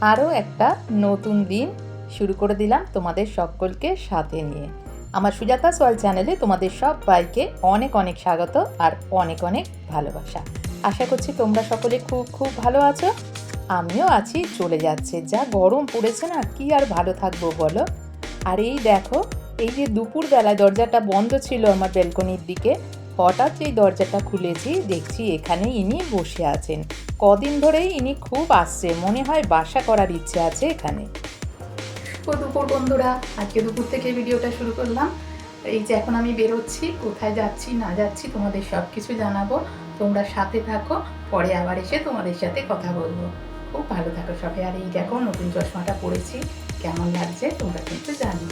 আরও একটা নতুন দিন শুরু করে দিলাম তোমাদের সকলকে সাথে নিয়ে। আমার সুজাতা সোয়াল চ্যানেলে তোমাদের সবাইকে অনেক অনেক স্বাগত আর অনেক অনেক ভালোবাসা। আশা করছি তোমরা সকলে খুব খুব ভালো আছো। আমিও আছি, চলে যাচ্ছে। যা গরম পড়েছে না, কি আর ভালো থাকব বলো? আর এই দেখো, এই যে দুপুরবেলায় দরজাটা বন্ধ ছিল আমার বেলকনির দিকে হঠাৎ এই দরজাটা খুলেছি, দেখছি এখানে ইনি বসে আছেন। কদিন ধরেই ইনি খুব আসছে, মনে হয় বাসা করার ইচ্ছে আছে এখানে। শুভ দুপুর বন্ধুরা, আজকে দুপুর থেকে ভিডিওটা শুরু করলাম। এই যে এখন আমি বেরোচ্ছি, কোথায় যাচ্ছি, না যাচ্ছি তোমাদের সব কিছু জানাব। তোমরা সাথে থাকো, পরে আবার এসে তোমাদের সাথে কথা বলব। খুব ভালো থাকো সবাই, আর এই দেখো নতুন চশমাটা পরেছি, কেমন লাগছে তোমরা কিন্তু জানি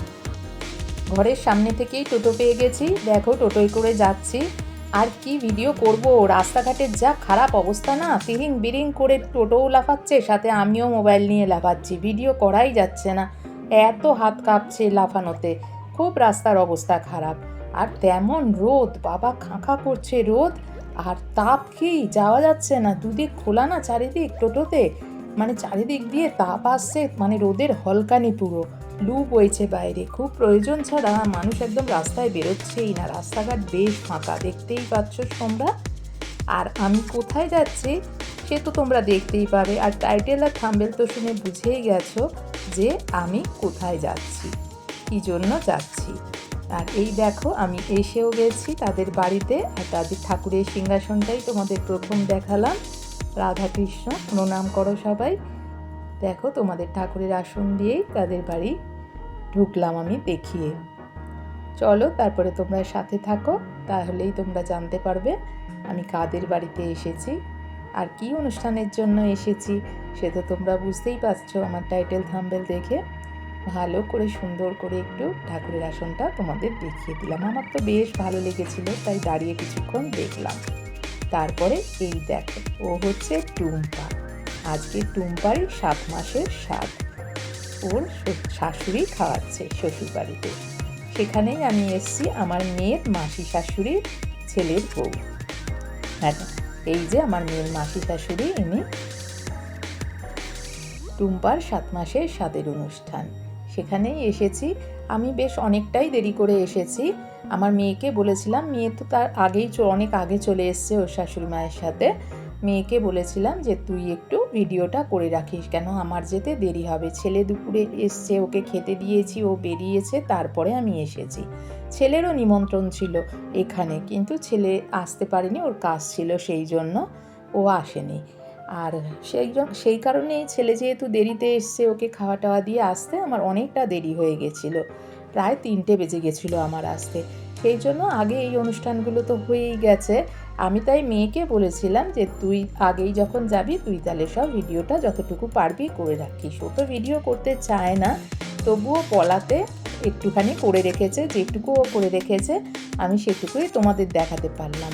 ঘরের সামনে থেকেই টোটো পেয়ে গেছি। দেখো, টোটোয় করে যাচ্ছি। আর কি ভিডিও করব? রাস্তাঘাটের যা খারাপ অবস্থা না, তিরিং বিরিং করে টোটোও লাফাচ্ছে, সাথে আমিও মোবাইল নিয়ে লাফাচ্ছি। ভিডিও করাই যাচ্ছে না। এত হাত কাঁপছে লাফানোতে। খুব রাস্তার অবস্থা খারাপ। আর তেমন রোদ, বাবা খাঁখা করছে রোদ। আর তাপ কি? যাওয়া যাচ্ছে না। দুদিক খোলা না চারিদিক টোটোতে? মানে চারিদিক দিয়ে তাপ আসছে মানে রোদের হলকানি পুরো। লু বইছে বাইরে। খুব প্রয়োজন ছাড়া মানুষ একদম রাস্তায় বেরোচ্ছেই না। রাস্তাঘাট বেশ ফাঁকা, দেখতেই পাচ্ছ তোমরা। আর আমি কোথায় যাচ্ছি, সে তো তোমরা দেখতেই পাবে। আর টাইটেল আর থাম্বেল তো শুনে বুঝেই গেছো যে আমি কোথায় যাচ্ছি, কী জন্য যাচ্ছি। আর এই দেখো, আমি এসেও গেছি তাদের বাড়িতে। আর তাদের ঠাকুরের সিংহাসনটাই তোমাদের প্রথম দেখালাম। রাধাকৃষ্ণ, প্রণাম করো সবাই। দেখো তোমাদের ঠাকুরের আসন দিয়েই তাদের বাড়ি ঢুকলাম আমি দেখিয়ে। চলো তারপরে তোমরা সাথে থাকো, তাহলেই তোমরা জানতে পারবে আমি কাদের বাড়িতে এসেছি আর কি অনুষ্ঠানের জন্য এসেছি, সে তো তোমরা বুঝতেই পারছ আমার টাইটেল থাম্বেল দেখে। ভালো করে, সুন্দর করে একটু ঠাকুরের আসনটা তোমাদের দেখিয়ে দিলাম। আমার তো বেশ ভালো লেগেছিল, তাই দাঁড়িয়ে কিছুক্ষণ দেখলাম। তারপরে এই দেখো, ও হচ্ছে টুম্পা। আজকে টুম্পার সাত মাসের স্বাদ ওর শাশুড়ি খাওয়াচ্ছে শ্বশুর বাড়িতে সেখানেই আমি এসছি আমার মেয়ের মাসি শাশুড়ির ছেলের বউ। হ্যাঁ এই যে আমার মেয়ের মাসি শাশুড়ি, ইনি টুম্পার সাত মাসের স্বাদের অনুষ্ঠান। সেখানেই এসেছি। আমি বেশ অনেকটাই দেরি করে এসেছি। আমার মেয়েকে বলেছিলাম, মেয়ে তো তার আগেই অনেক আগে চলে এসছে ওর শাশুড়ি মায়ের সাথে। মেয়েকে বলেছিলাম যে, তুই একটু ভিডিওটা করে রাখিস কেন? আমার যেতে দেরি হবে। ছেলে দুপুরে এসছে, ওকে খেতে দিয়েছি, ও বেরিয়েছে, তারপরে আমি এসেছি। ছেলেরও নিমন্ত্রণ ছিল এখানে, কিন্তু ছেলে আসতে পারেনি, ওর কাজ ছিল সেই জন্য ও আসেনি। আর সেই সেই কারণেই ছেলে যেহেতু দেরিতে এসছে, ওকে খাওয়া টাওয়া দিয়ে আসতে আমার অনেকটা দেরি হয়ে গেছিল। প্রায় তিনটে বেজে গেছিল আমার আসতে। সেই জন্য আগে এই অনুষ্ঠানগুলো তো হয়েই গেছে। আমি তাই মেয়েকে বলেছিলাম যে তুই আগেই যখন যাবি, তুই তাহলে সব ভিডিওটা যতটুকু পারবি করে রাখিস। ও তো ভিডিও করতে চায় না, তবুও পলাতে একটুখানি করে রেখেছে, যেটুকু ও করে রেখেছে, আমি সেটুকুই তোমাদের দেখাতে পারলাম।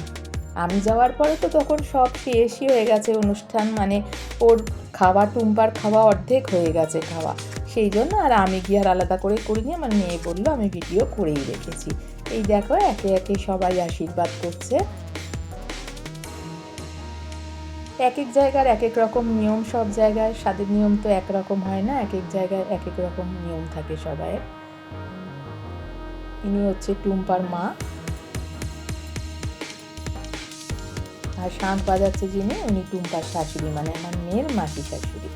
আমি যাওয়ার পরে তো তখন সব শেষই হয়ে গেছে অনুষ্ঠান মানে ওর খাওয়া, টুম্পার খাওয়া অর্ধেক হয়ে গেছে খাওয়া। সেই জন্য আর আমি গিয়ে আর আলাদা করে করিনি, আমার মেয়ে বলল আমি ভিডিও করেই রেখেছি। এই দেখো, একে একে সবাই আশীর্বাদ করছে। এক এক জায়গার এক এক রকম নিয়ম সব জায়গায়, স্বাদের নিয়ম তো একরকম হয় না এক এক জায়গায় এক এক রকম নিয়ম থাকে সবাই। ইনি হচ্ছে টুম্পার মা। আর শাঁখ বাজাচ্ছে যিনি, উনি টুম্পার শাশুড়ি মানে আমার মেয়ের মাসি শাশুড়ি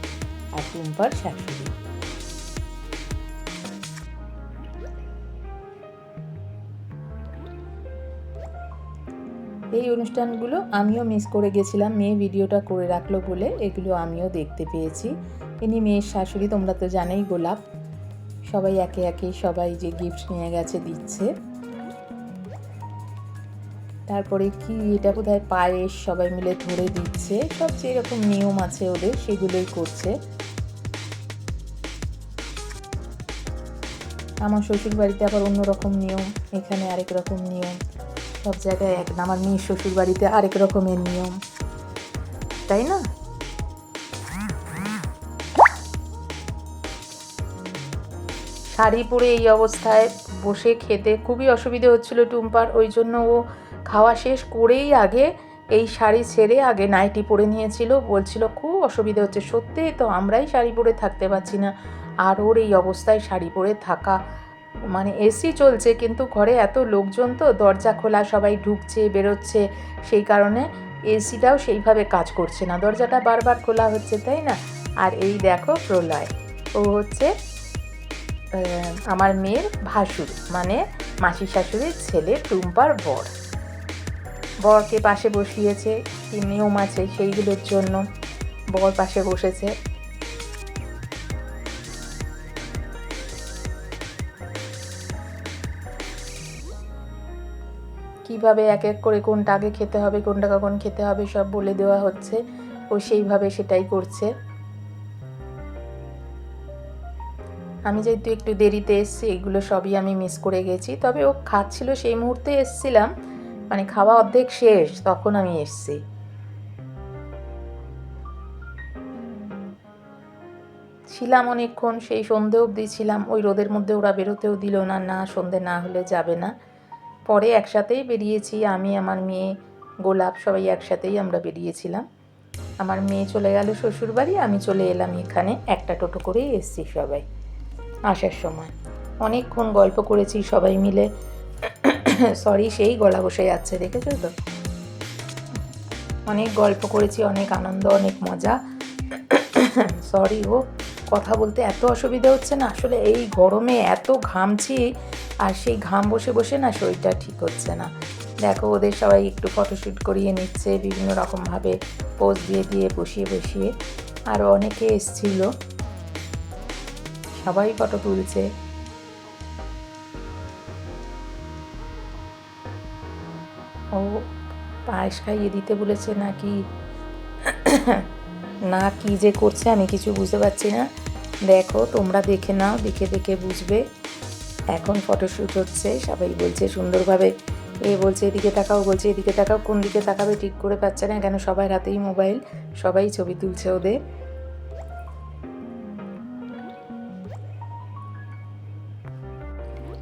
আর টুম্পার শাশুড়ি। এই অনুষ্ঠানগুলো আমিও মিস করে গেছিলাম। মেয়ে ভিডিওটা করে রাখল বলে এগুলো আমিও দেখতে পেয়েছি। ইনি মেয়ের শাশুড়ি, তোমরা তো জানেই গোলাপ। সবাই একে একে সবাই যে গিফট নিয়ে গেছে দিচ্ছে। তারপরে কি, এটা বোধহয় পায়েস সবাই মিলে ধরে দিচ্ছে। সব যেরকম নিয়ম আছে ওদের, সেগুলোই করছে। আমার শ্বশুর বাড়িতে আবার অন্যরকম নিয়ম, এখানে আরেক রকম নিয়ম। সব জায়গায় এক আমার মেয়ের শ্বশুর বাড়িতে আরেক রকমের নিয়ম। তাই না? শাড়ি পরে এই অবস্থায় বসে খেতে খুবই অসুবিধে হচ্ছিল টুম্পার। ওই জন্য ও খাওয়া শেষ করেই আগে এই শাড়ি ছেড়ে আগে নাইটি পরে নিয়েছিল। বলছিল, খুব অসুবিধে হচ্ছে। সত্যিই তো আমরাই শাড়ি পরে থাকতে পারছি না। আর ওর এই অবস্থায় শাড়ি পরে থাকা মানে এসি চলছে, কিন্তু ঘরে এত লোকজন তো, দরজা খোলা, সবাই ঢুকছে, বেরোচ্ছে, সেই কারণে এসিটাও সেইভাবে কাজ করছে না। দরজাটা বারবার খোলা হচ্ছে, তাই না? আর এই দেখো প্রলয়, ও হচ্ছে আমার মেয়ের ভাসুর মানে মাসি শাশুড়ির ছেলে টুম্পার বর। বরকে পাশে বসিয়েছে কি নিয়ম আছে সেইগুলোর জন্য। বর পাশে বসেছে। কীভাবে এক এক করে কোনটা আগে খেতে হবে কোনটা কখন খেতে হবে, সব বলে দেওয়া হচ্ছে। ও সেইভাবে সেটাই করছে। আমি যেহেতু একটু দেরিতে এসছি, এগুলো সবই আমি মিস করে গেছি। তবে ও খাচ্ছিল, সেই মুহূর্তে এসছিলাম। মানে খাওয়া অর্ধেক শেষ, তখন আমি এসছি। ছিলাম অনেকক্ষণ, সেই সন্ধে অবধি ছিলাম। ওই রোদের মধ্যে ওরা বেরোতেও দিল না না সন্ধে না হলে যাবে না। পরে একসাথেই বেরিয়েছি। আমি, আমার মেয়ে, গোলাপ সবাই একসাথেই আমরা বেরিয়েছিলাম। আমার মেয়ে চলে গেল শ্বশুরবাড়ি, আমি চলে এলাম এখানে। একটা টোটো করেই এসছি সবাই আসার সময়। অনেকক্ষণ গল্প করেছি সবাই মিলে। সরি, সেই গলা বসে যাচ্ছে, দেখেছ তো? অনেক গল্প করেছি, অনেক আনন্দ, অনেক মজা। সরি ও কথা বলতে এত অসুবিধা হচ্ছে না? আসলে এই গরমে এত ঘামছি আর সেই ঘাম বসে বসে না শরীরটা ঠিক হচ্ছে না। দেখো, ওদের সবাই একটু ফটোশ্যুট করিয়ে নিচ্ছে, বিভিন্ন রকমভাবে পোজ দিয়ে দিয়ে বসিয়ে বসিয়ে। আরও অনেকে এসছিল। সবাই ফটো তুলছে। ও পায়েস খাইয়ে দিতে বলেছে নাকি? না কি যে করছে আমি কিছু বুঝতে পারছি না। দেখো, তোমরা দেখে নাও, দেখে দেখে বুঝবে। এখন ফটোশ্যুট হচ্ছে, সবাই বলছে সুন্দরভাবে। এ বলছে, এদিকে তাকাও, বলছে, এদিকে তাকাও, কোন দিকে তাকাবে, ঠিক করে পাচ্ছে না কেন সবাই হাতেই মোবাইল সবাই ছবি তুলছে ওদের।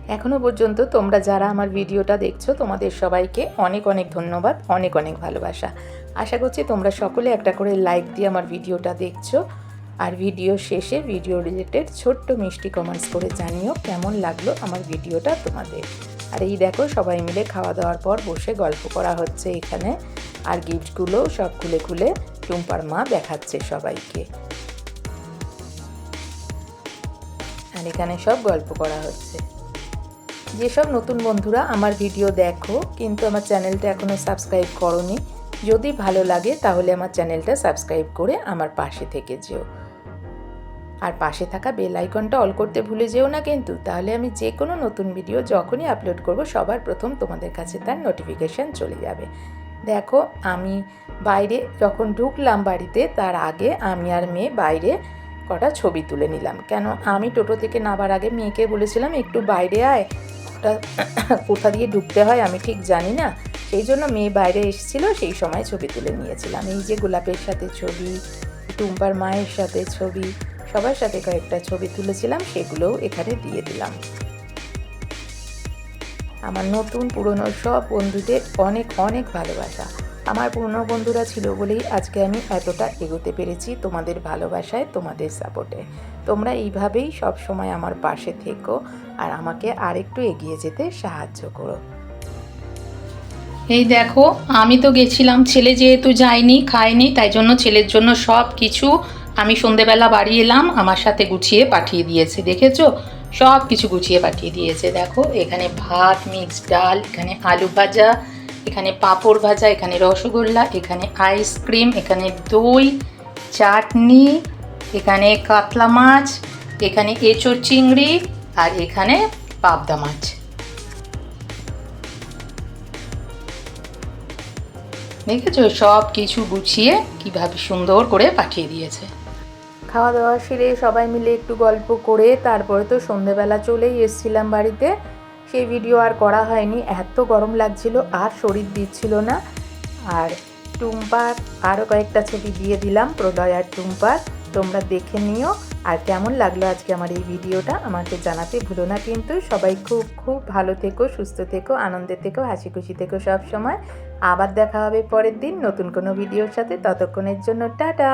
এখনও পর্যন্ত তোমরা যারা আমার ভিডিওটা দেখছ, তোমাদের সবাইকে অনেক অনেক ধন্যবাদ, অনেক অনেক ভালোবাসা। আশা করছি তোমরা সকলে একটা করে লাইক দিয়ে আমার ভিডিওটা দেখছ। আর ভিডিও শেষে ভিডিও রিলেটেড ছোট্ট মিষ্টি কমেন্টস করে জানিও কেমন লাগল আমার ভিডিওটা তোমাদের। আর এই দেখো, সবাই মিলে খাওয়া দাওয়ার পর বসে গল্প করা হচ্ছে এখানে। আর গিফটগুলো সব খুলে খুলে টুম্পার মা দেখাচ্ছে সবাইকে। আর এখানে সব গল্প করা হচ্ছে। যেসব নতুন বন্ধুরা আমার ভিডিও দেখো, কিন্তু আমার চ্যানেলটা এখনও সাবস্ক্রাইব করনি, যদি ভালো লাগে তাহলে আমার চ্যানেলটা সাবস্ক্রাইব করে আমার পাশে থেকে যেও। আর পাশে থাকা বেল আইকনটা অল করতে ভুলে যেও না কিন্তু। তাহলে আমি যে কোনো নতুন ভিডিও যখনই আপলোড করব, সবার প্রথম তোমাদের কাছে তার নোটিফিকেশান চলে যাবে। দেখো, আমি বাইরে যখন ঢুকলাম বাড়িতে, তার আগে আমি আর মেয়ে বাইরে কটা ছবি তুলে নিলাম। কেন? আমি টোটো থেকে নাবার আগে মেয়েকে বলেছিলাম, একটু বাইরে আয়। ওটা কোথা দিয়ে ঢুকতে হয় আমি ঠিক জানি না। সেই জন্য মেয়ে বাইরে এসেছিল, সেই সময় ছবি তুলে নিয়েছিলাম। এই যে গোলাপের সাথে ছবি, টুম্পার মায়ের সাথে ছবি সবার সাথে কয়েকটা ছবি তুলেছিলাম, সেগুলোও এখানে দিয়ে দিলাম। আমার নতুন পুরনো সব বন্ধুদের অনেক অনেক ভালোবাসা। আমার পুরনো বন্ধুরা ছিল বলেই আজকে আমি এতটা এগোতে পেরেছি তোমাদের ভালোবাসায়, তোমাদের সাপোর্টে। তোমরা এইভাবেই সব সময় আমার পাশে থেকো আর আমাকে আরেকটু এগিয়ে যেতে সাহায্য করো। এই দেখো, আমি তো গেছিলাম, ছেলে যেহেতু যায়নি, খায়নি, তাই জন্য ছেলের জন্য সব কিছু আমি সন্ধেবেলা বাড়ি এলাম, আমার সাথে গুছিয়ে পাঠিয়ে দিয়েছে, দেখেছ? সব কিছু গুছিয়ে পাঠিয়ে দিয়েছে, দেখো। এখানে ভাত, মিক্স ডাল, এখানে আলু ভাজা, এখানে পাঁপড় ভাজা, এখানে রসগোল্লা, এখানে আইসক্রিম, এখানে দই, চাটনি, এখানে কাতলা মাছ, এখানে এঁচোড় চিংড়ি আর এখানে পাবদা মাছ। দেখেছ? সব কিছু গুছিয়ে কীভাবে সুন্দর করে পাঠিয়ে দিয়েছে। খাওয়া দাওয়া সেরে সবাই মিলে একটু গল্প করে তারপরে তো সন্ধেবেলা চলেই এসছিলাম বাড়িতে। সেই ভিডিও আর করা হয়নি। এত গরম লাগছিল, আর শরীর দিচ্ছিল না। আর টুম্পার আরও কয়েকটা ছবি দিয়ে দিলাম, প্রলয় আর টুম্পার। তোমরা দেখে নিও। আর কেমন লাগল আজকে আমার এই ভিডিওটা আমাকে জানাতে ভুলো না কিন্তু। সবাই খুব খুব ভালো থেকো, সুস্থ থেকো, আনন্দে থেকো হাসি খুশি থেকো সব সময় আবার দেখা হবে পরের দিন নতুন কোনো ভিডিওর সাথে। ততক্ষণের জন্য টাটা!